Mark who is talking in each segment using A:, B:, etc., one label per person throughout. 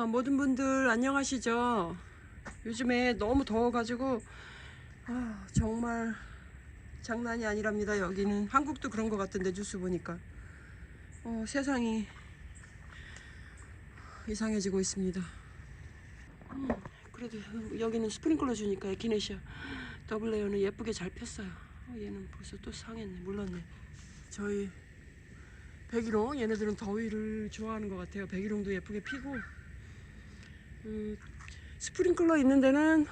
A: 아, 모든 분들 안녕하시죠? 요즘에 너무 더워가지고 아, 정말 장난이 아니랍니다. 여기는 한국도 그런 것 같은데 뉴스 보니까 어, 세상이 이상해지고 있습니다. 음, 그래도 여기는 스프링클러 주니까 에키네시아 더블 레어는 예쁘게 잘 폈어요. 어, 얘는 벌써 또 상했네. 물렀네. 저희 백일홍 얘네들은 더위를 좋아하는 것 같아요. 백일홍도 예쁘게 피고 음, 스프링클러 있는 데는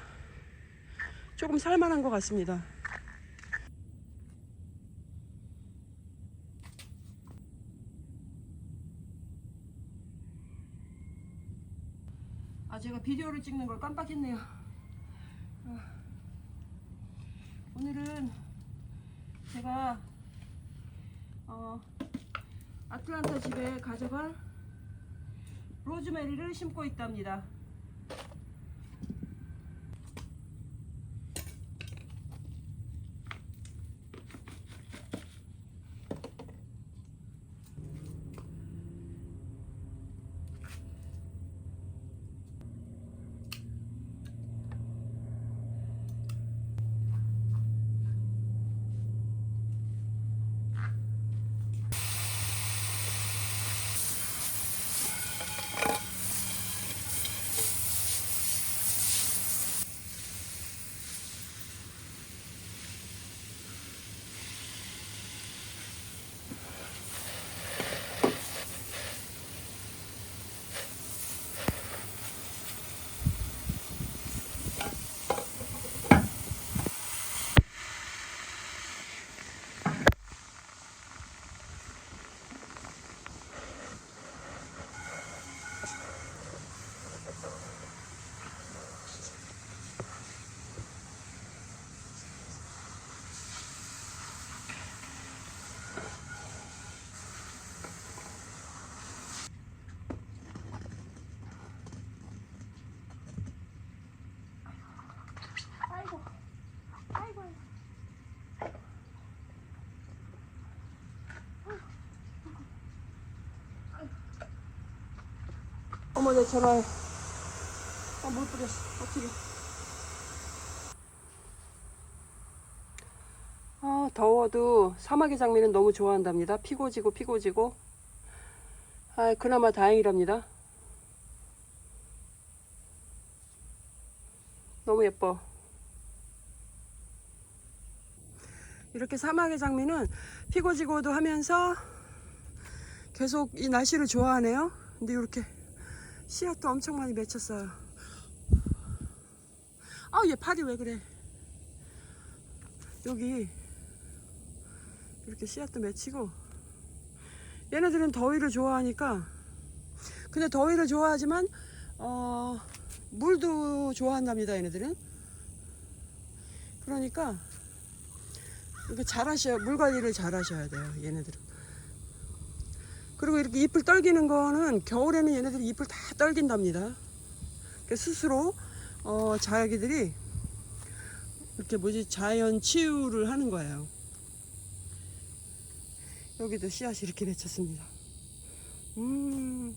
A: 조금 살만한 것 같습니다. 아 제가 비디오를 찍는 걸 깜빡했네요. 아, 오늘은 제가 어, 아틀란타 집에 가져갈 로즈메리를 심고 있답니다. 내 전화해. 아물 뿌렸어. 어떻게? 아 더워도 사막의 장미는 너무 좋아한답니다. 피고 지고 피고 지고. 아 그나마 다행이랍니다. 너무 예뻐. 이렇게 사막의 장미는 피고 지고도 하면서 계속 이 날씨를 좋아하네요. 근데 이렇게 씨앗도 엄청 많이 맺혔어요. 아, 얘 팔이 왜 그래? 여기 이렇게 씨앗도 맺히고 얘네들은 더위를 좋아하니까 근데 더위를 좋아하지만 어 물도 좋아한답니다 얘네들은 그러니까 이렇게 잘 하셔야 물 관리를 잘 하셔야 돼요 얘네들은 그리고 이렇게 잎을 떨기는 거는 겨울에는 얘네들이 잎을 다 떨긴답니다. 그 스스로 어 자기들이 이렇게 뭐지 자연 치유를 하는 거예요. 여기도 씨앗이 이렇게 맺혔습니다. 음.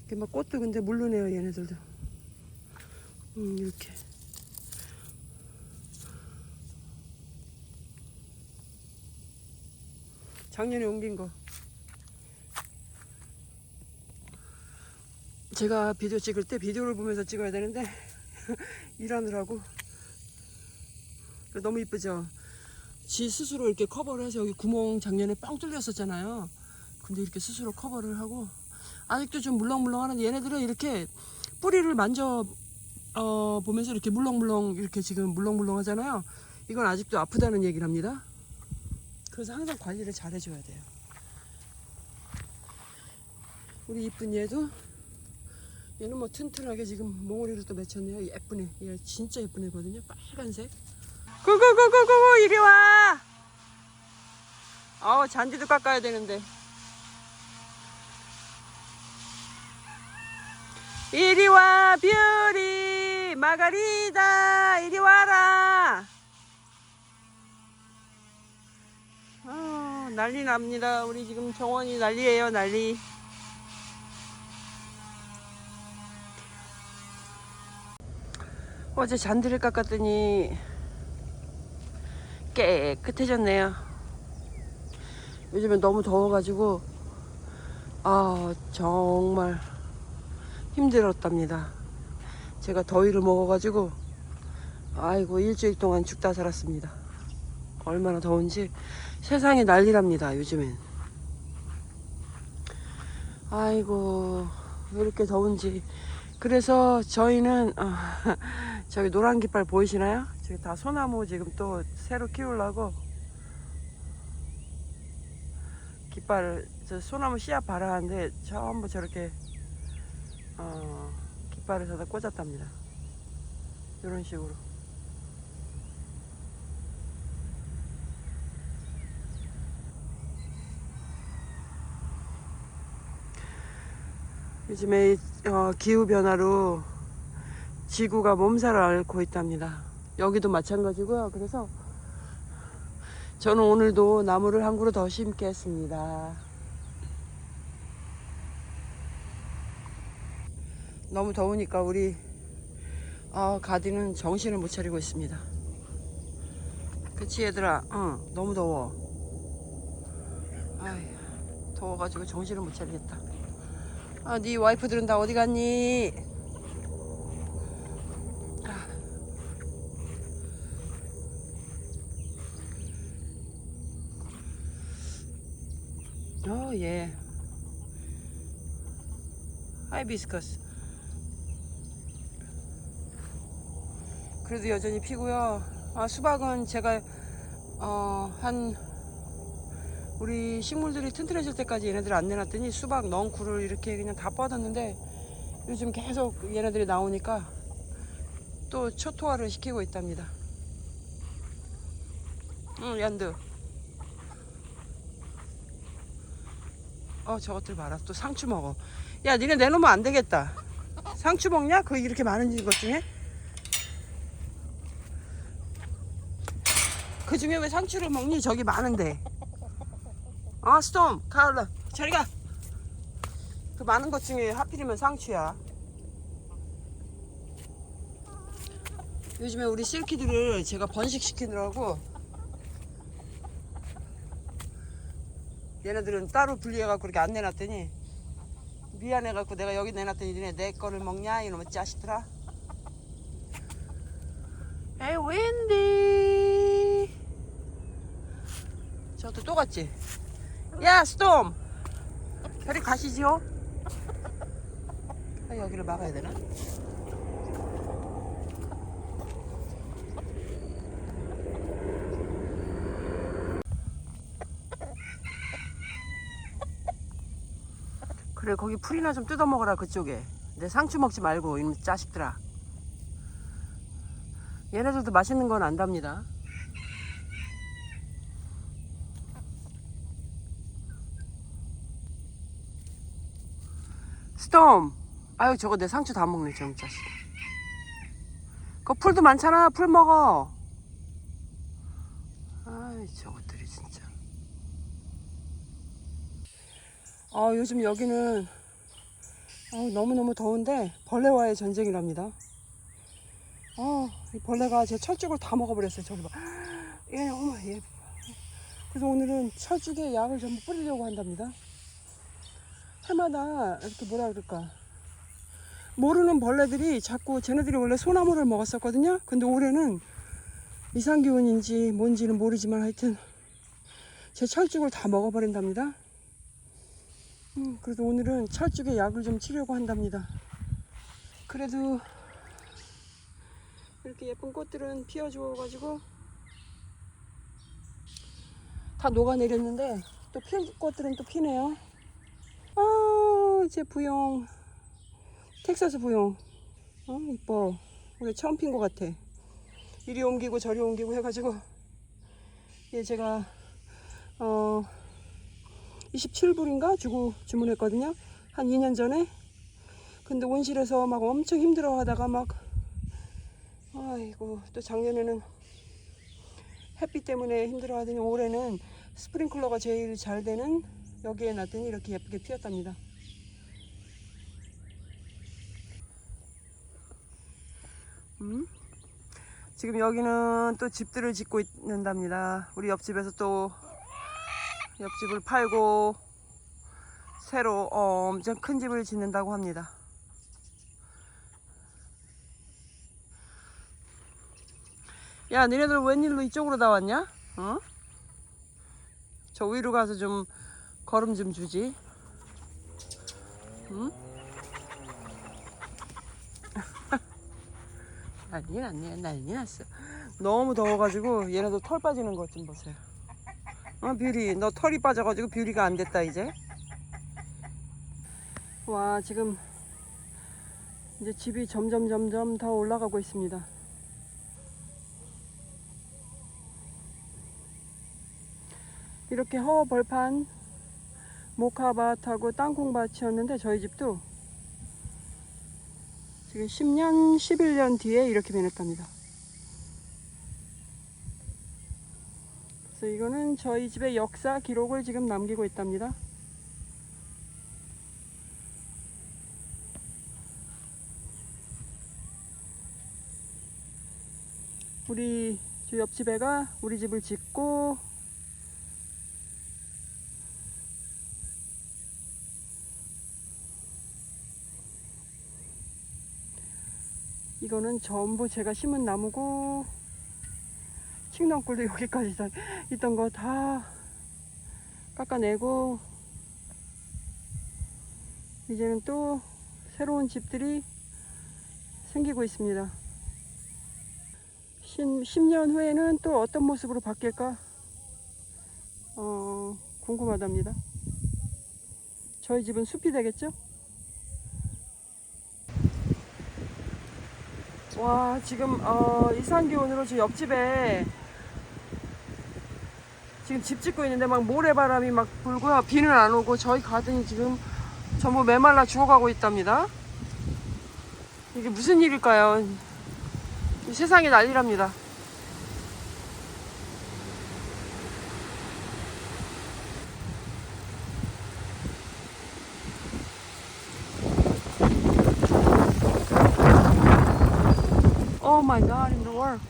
A: 이렇게 막 꽃도 근데 물르네요 얘네들도. 음 이렇게 작년에 옮긴 거 제가 비디오 찍을 때 비디오를 보면서 찍어야 되는데 일하느라고 너무 이쁘죠 지 스스로 이렇게 커버를 해서 여기 구멍 작년에 뻥 뚫렸었잖아요 근데 이렇게 스스로 커버를 하고 아직도 좀 물렁물렁 하는데 얘네들은 이렇게 뿌리를 만져 어, 보면서 이렇게 물렁물렁 이렇게 지금 물렁물렁 하잖아요. 이건 아직도 아프다는 얘기를 합니다. 그래서 항상 관리를 잘 해줘야 돼요. 우리 이쁜 얘도 얘는 뭐 튼튼하게 지금 몽우리를 또 맺혔네요. 예쁘네. 얘 진짜 예쁜 애거든요. 빨간색. 구구구구구구 이리 와. 아우 잔디도 깎아야 되는데. 이리 와 뷰리 마가리다 이리 와라 아, 난리 납니다. 우리 지금 정원이 난리예요, 난리. 어제 잔디를 깎았더니 깨끗해졌네요. 요즘에 너무 더워가지고, 아, 정말 힘들었답니다. 제가 더위를 먹어가지고, 아이고, 일주일 동안 죽다 살았습니다. 얼마나 더운지. 세상이 난리랍니다. 요즘엔. 아이고 왜 이렇게 더운지 그래서 저희는 어, 저기 노란 깃발 보이시나요? 저기 다 소나무 지금 또 새로 키우려고 깃발을 저 소나무 씨앗 발아하는데 전부 저렇게 어, 깃발을 사다 꽂았답니다. 이런 식으로. 요즘에 어, 기후 변화로 지구가 몸살을 앓고 있답니다. 여기도 마찬가지고요. 그래서 저는 오늘도 나무를 한 그루 더 심겠습니다. 너무 더우니까 우리 어, 가디는 정신을 못 차리고 있습니다. 그치 얘들아? 응, 너무 더워. 아이, 더워가지고 정신을 못 차리겠다. 아, 네 와이프들은 다 어디 갔니? 어, 예. 하이비스커스. 그래도 여전히 피고요. 아, 수박은 제가 어, 한 우리 식물들이 튼튼해질 때까지 얘네들 안 내놨더니 수박 넝쿨을 이렇게 그냥 다 뻗었는데 요즘 계속 얘네들이 나오니까 또 초토화를 시키고 있답니다. 응, 얀드. 어, 저것들 봐라. 또 상추 먹어. 야, 니네 내놓으면 안 되겠다. 상추 먹냐? 그 이렇게 많은 것 중에? 그 중에 왜 상추를 먹니? 저기 많은데. 아, 스톰, 가을라. 저리 가. 그 많은 것 중에 하필이면 상추야. 요즘에 우리 실키들을 제가 번식시키느라고 얘네들은 따로 분리해갖고 그렇게 안 내놨더니 미안해갖고 내가 여기 내놨더니 니네 내 거를 먹냐 이놈의 짜식들아 에이 웬디 저것도 또 갔지 야 스톰. 저리 가시지요. 아, 여기를 막아야 되나? 그래 거기 풀이나 좀 뜯어 먹어라 그쪽에. 내 상추 먹지 말고 이놈 자식들아. 얘네들도 맛있는 건 안답니다 스톰 아유 저거 내 상추 다 먹네 저놈 자식 그 풀도 많잖아 풀 먹어 아이 저것들이 진짜 아 요즘 여기는 아우, 너무너무 더운데 벌레와의 전쟁이랍니다. 아, 이 벌레가 제 철쭉을 다 먹어버렸어요. 저기 봐. 예, 어머, 예. 그래서 오늘은 철쭉에 약을 전부 뿌리려고 한답니다. 해마다 이렇게 뭐라 그럴까. 모르는 벌레들이 자꾸 쟤네들이 원래 소나무를 먹었었거든요. 근데 올해는 이상기운인지 뭔지는 모르지만 하여튼 제 철쭉을 다 먹어버린답니다. 음, 그래서 오늘은 철쭉에 약을 좀 치려고 한답니다. 그래도 이렇게 예쁜 꽃들은 피워주어 가지고 다 녹아내렸는데 또필 꽃들은 또 피네요. 아, 이제 부용. 텍사스 부용. 어, 이뻐. 우리 처음 핀 것 같아. 이리 옮기고 저리 옮기고 해가지고 얘 제가 어 27불인가 주고 주문했거든요. 한 2년 전에. 근데 온실에서 막 엄청 힘들어 하다가 막, 아이고, 또 작년에는 햇빛 때문에 힘들어 하더니 올해는 스프링클러가 제일 잘 되는 여기에 놨더니 이렇게 예쁘게 피었답니다. 음? 지금 여기는 또 집들을 짓고 있는답니다. 우리 옆집에서 또 옆집을 팔고 새로 어, 엄청 큰 집을 짓는다고 합니다. 야, 니네들 웬일로 이쪽으로 다 왔냐? 어? 저 위로 가서 좀 걸음 좀 주지. 응? 난리 났네, 난리 났어. 너무 더워가지고 얘네도 털 빠지는 것 좀 보세요. 어, 뷰리, 너 털이 빠져가지고 뷰리가 안 됐다 이제. 와, 지금 이제 집이 점점 점점 더 올라가고 있습니다. 이렇게 허벌판 모카밭하고 땅콩밭이었는데 저희 집도 지금 10년, 11년 뒤에 이렇게 변했답니다. 그래서 이거는 저희 집의 역사 기록을 지금 남기고 있답니다. 우리 저 옆집 애가 우리 집을 짓고 이거는 전부 제가 심은 나무고 칡덩굴도 여기까지 다 있던 거 다 깎아내고 이제는 또 새로운 집들이 생기고 있습니다. 10, 년 후에는 또 어떤 모습으로 바뀔까 어, 궁금하답니다. 저희 집은 숲이 되겠죠? 와 지금 어, 이산 기온으로 저 옆집에 지금 집 짓고 있는데 막 모래바람이 막 불고요 비는 안 오고 저희 가든이 지금 전부 메말라 죽어가고 있답니다. 이게 무슨 일일까요? 이 세상이 난리랍니다 오 마이 갓 in world.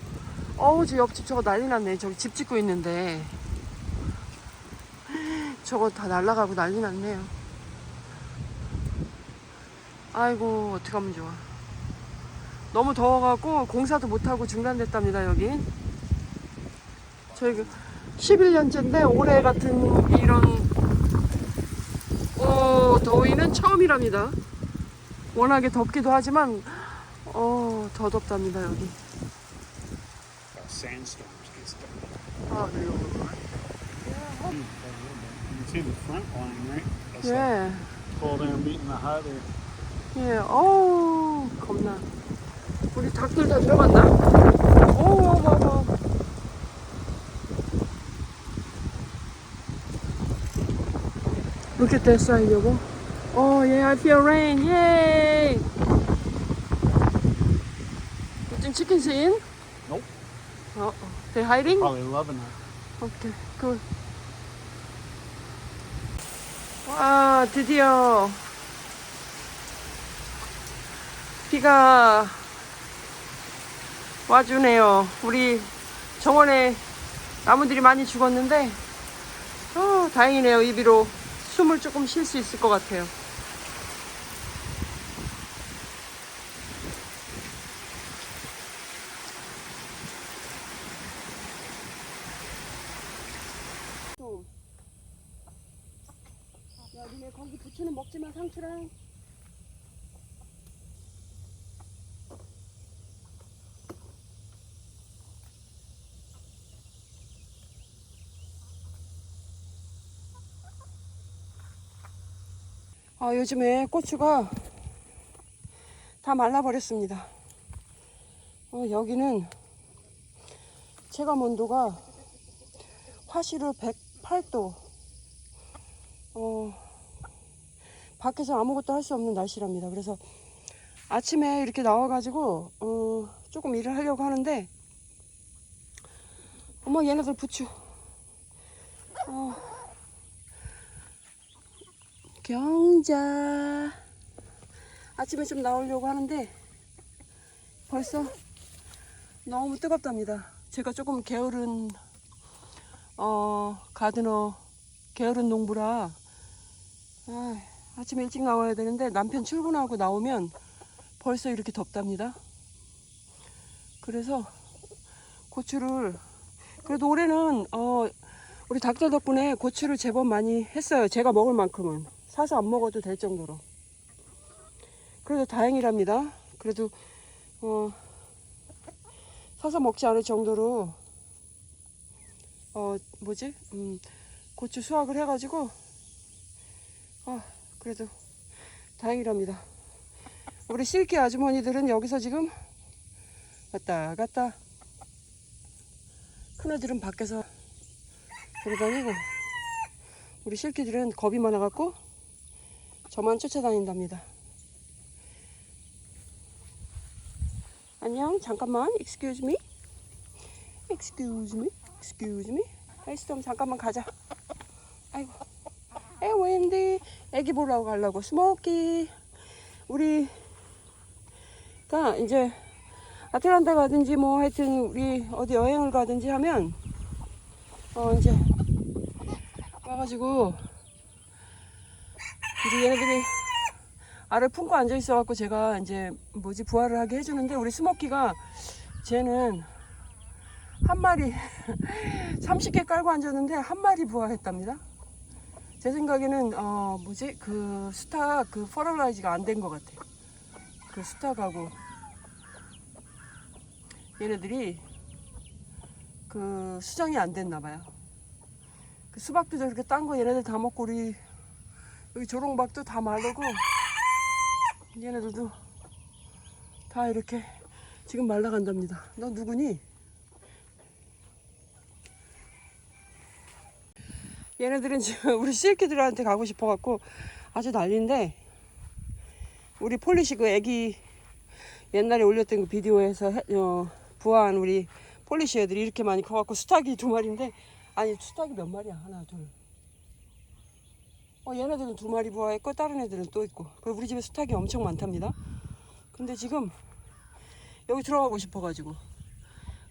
A: 어우 저 옆집 저거 난리 났네. 저기 집 짓고 있는데. 저거 다 날라가고 난리 났네요. 아이고 어떡하면 좋아. 너무 더워갖고 공사도 못하고 중단됐답니다 여기. 저희 11년째인데 올해 같은 이런 어, 더위는 처음이랍니다. 워낙에 덥기도 하지만 어, 더 덥답니다 여기.
B: sandstorms.
A: 아 그래요.
B: You see the front line, right? That's like
A: 예,
B: the there.
A: 예, 어우 겁나. 우리 닭들 다 들어갔나? 어우 어머 어머. Look at that side, 여보. Oh yeah, I feel rain. Yay! Chickens in?
B: Nope.
A: Uh oh. They hiding?
B: Probably loving it.
A: 오케이, 굿. 와, 드디어 비가 와주네요. 우리 정원에 나무들이 많이 죽었는데, 어, 다행이네요. 이 비로 숨을 조금 쉴 수 있을 것 같아요. 네 거기 부추는 먹지 마, 상추랑. 아, 요즘에 고추가 다 말라버렸습니다. 어, 여기는 체감 온도가 화실을 108도. 어, 밖에서 아무것도 할 수 없는 날씨랍니다. 그래서 아침에 이렇게 나와가지고, 어, 조금 일을 하려고 하는데, 어머, 얘네들 부추. 어, 경자. 아침에 좀 나오려고 하는데, 벌써 너무 뜨겁답니다. 제가 조금 게으른 어 가드너 게으른 농부라 아, 아침 일찍 나와야 되는데 남편 출근하고 나오면 벌써 이렇게 덥답니다. 그래서 고추를 그래도 올해는 어 우리 닭들 덕분에 고추를 제법 많이 했어요. 제가 먹을 만큼은 사서 안 먹어도 될 정도로. 그래도 다행이랍니다. 그래도 어 사서 먹지 않을 정도로 어 뭐지 음 고추 수확을 해가지고 아 그래도 다행이랍니다. 우리 실기 아주머니들은 여기서 지금 왔다 갔다 큰 애들은 밖에서 돌아다니고 우리 실기들은 겁이 많아갖고 저만 쫓아다닌답니다. 안녕. 잠깐만. Excuse me. Excuse me. Excuse me. 헬스톰 잠깐만 가자. 아이고 에 웬디? 애기 보려고 가려고. 스모키. 우리가 이제 아틀란타 가든지 뭐 하여튼 우리 어디 여행을 가든지 하면 어 이제 와가지고 이제 얘네들이 알을 품고 앉아 있어갖고 제가 이제 뭐지 부화를 하게 해주는데 우리 스모키가 쟤는 한 마리 30개 깔고 앉았는데 한 마리 부화했답니다. 제 생각에는 어 뭐지 그 스타 그 퍼럴라이즈가 안 된 것 같아. 그 스타가고 얘네들이 그 수정이 안 됐나 봐요. 그 수박도 저렇게 딴 거 얘네들 다 먹고 우리 여기 조롱박도 다 마르고 얘네들도 다 이렇게 지금 말라간답니다. 너 누구니? 얘네들은 지금 우리 실키들한테 가고 싶어갖고 아주 난리인데 우리 폴리시 그 애기 옛날에 올렸던 그 비디오에서 해- 어, 부화한 우리 폴리시 애들이 이렇게 많이 커갖고 수탉이 두 마리인데 아니 수탉이 몇 마리야? 하나 둘. 어, 얘네들은 두 마리 부화했고 다른 애들은 또 있고. 그리고 우리 집에 수탉이 엄청 많답니다. 근데 지금 여기 들어가고 싶어가지고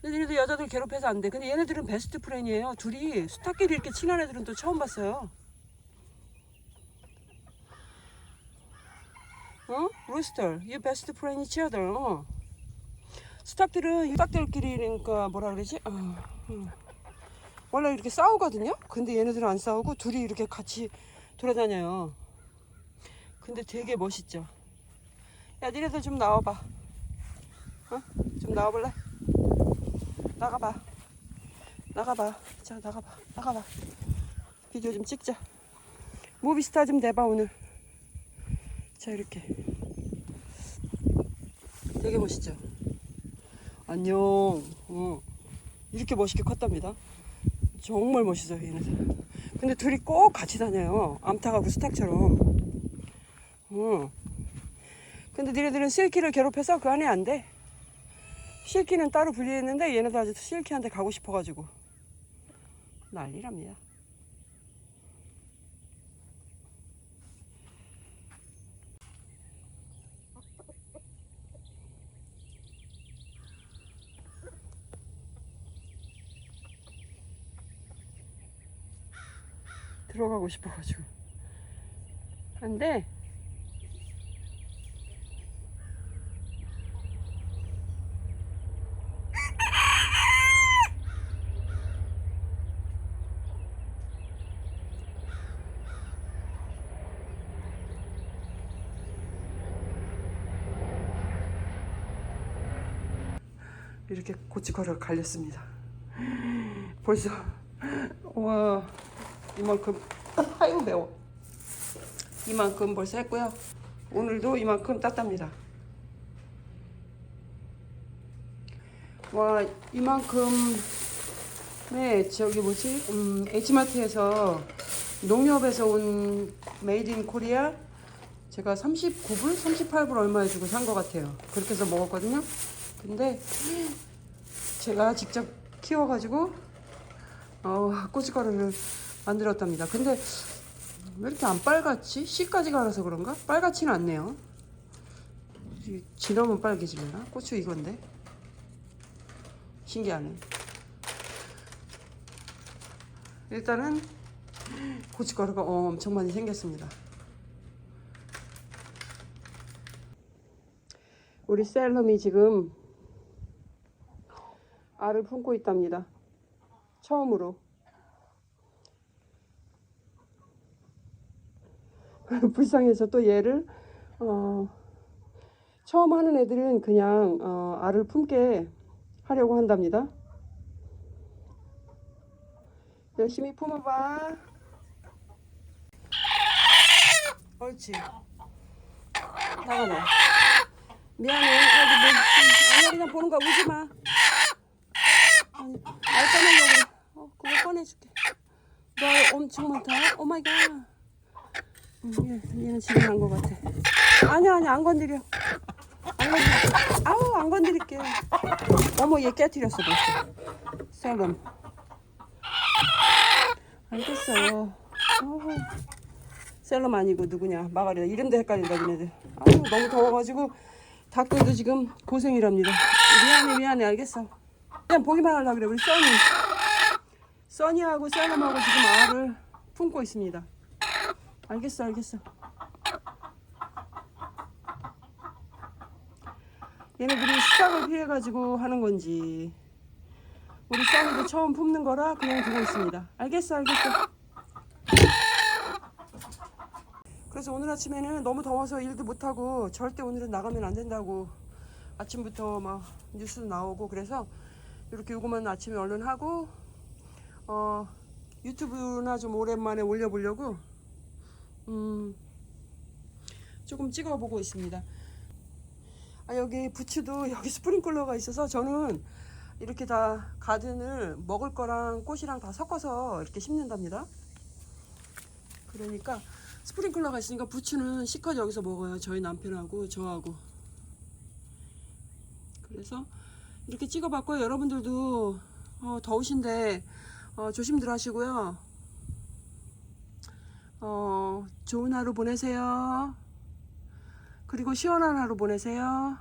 A: 얘네들 여자들 괴롭혀서 안 돼. 근데 얘네들은 베스트 프렌이에요. 둘이 수탉끼리 이렇게 친한 애들은 또 처음 봤어요. 어? 루스터, you best friend. 어. 수탉들은 수탉들끼리니까 뭐라 그러지? 어, 어. 원래 이렇게 싸우거든요. 근데 얘네들은 안 싸우고 둘이 이렇게 같이 돌아다녀요. 근데 되게 멋있죠. 야, 니네들 좀 나와봐. 어? 좀 나와볼래? 나가봐. 나가봐. 자, 나가봐. 나가봐. 비디오 좀 찍자. 무비스타 좀 내봐, 오늘. 자, 이렇게. 되게 멋있죠? 안녕. 어. 이렇게 멋있게 컸답니다. 정말 멋있어요, 얘네들. 근데 둘이 꼭 같이 다녀요. 암탉하고 수탉처럼. 어. 근데 니네들은 실키를 괴롭혀서 그 안에 안 돼. 실키는 따로 분리했는데 얘네도 아주 실키한테 가고 싶어가지고 난리랍니다. 들어가고 싶어가지고 안 돼 이렇게 고춧가루를 갈렸습니다. 벌써 와 이만큼 아이고 매워. 이만큼 벌써 했고요. 오늘도 이만큼 땄답니다. 와 이만큼에 저기 뭐지 음, H마트에서 농협에서 온 메이드 인 코리아 제가 39불, 38불 얼마에 주고 산 것 같아요. 그렇게 해서 먹었거든요. 근데 제가 직접 키워가지고 어, 고춧가루를 만들었답니다. 근데 왜 이렇게 안 빨갛지? 씨까지 갈아서 그런가? 빨갛지는 않네요. 이 지나면 빨개지려나? 고추 이건데. 신기하네. 일단은 고춧가루가 엄청 많이 생겼습니다. 우리 셀럼이 지금 알을 품고 있답니다. 처음으로. 불쌍해서 또 얘를 어, 처음 하는 애들은 그냥 어, 알을 품게 하려고 한답니다. 열심히 품어봐. 옳지. 나가 너. 미안해. 여기 뭐, 아니 그냥 보는 거야. 우지 마. 아니, 알 꺼내려고 그래. 어, 그거 꺼내줄게. 너 엄청 많다. 오 마이 갓. 음, 얘, 얘는 지금 난것 같아. 아니야, 아니야, 안 건드려. 안 건드려. 아우, 안 건드릴게. 어머, 얘 깨뜨렸어, 벌써. 셀럼. 알겠어요. 어후. 셀럼 아니고 누구냐. 마가리다. 이름도 헷갈린다, 니네들. 아우, 너무 더워가지고 닭들도 지금 고생이랍니다. 미안해, 미안해, 알겠어. 그냥 보기만 하려고 그래, 우리 써니. 써니하고 셀럼하고 지금 알을 품고 있습니다. 알겠어, 알겠어. 얘네들이 시각을 피해가지고 하는 건지 우리 써니도 처음 품는 거라 그냥 두고 있습니다. 알겠어, 알겠어. 그래서 오늘 아침에는 너무 더워서 일도 못하고 절대 오늘은 나가면 안 된다고 아침부터 막 뉴스도 나오고 그래서 이렇게 요거만 아침에 얼른 하고 어 유튜브나 좀 오랜만에 올려보려고 음 조금 찍어보고 있습니다. 아 여기 부츠도 여기 스프링클러가 있어서 저는 이렇게 다 가든을 먹을 거랑 꽃이랑 다 섞어서 이렇게 심는답니다. 그러니까 스프링클러가 있으니까 부츠는 시컷 여기서 먹어요. 저희 남편하고 저하고. 그래서 이렇게 찍어봤고요. 여러분들도 어, 더우신데 어, 조심들 하시고요. 어, 좋은 하루 보내세요. 그리고 시원한 하루 보내세요.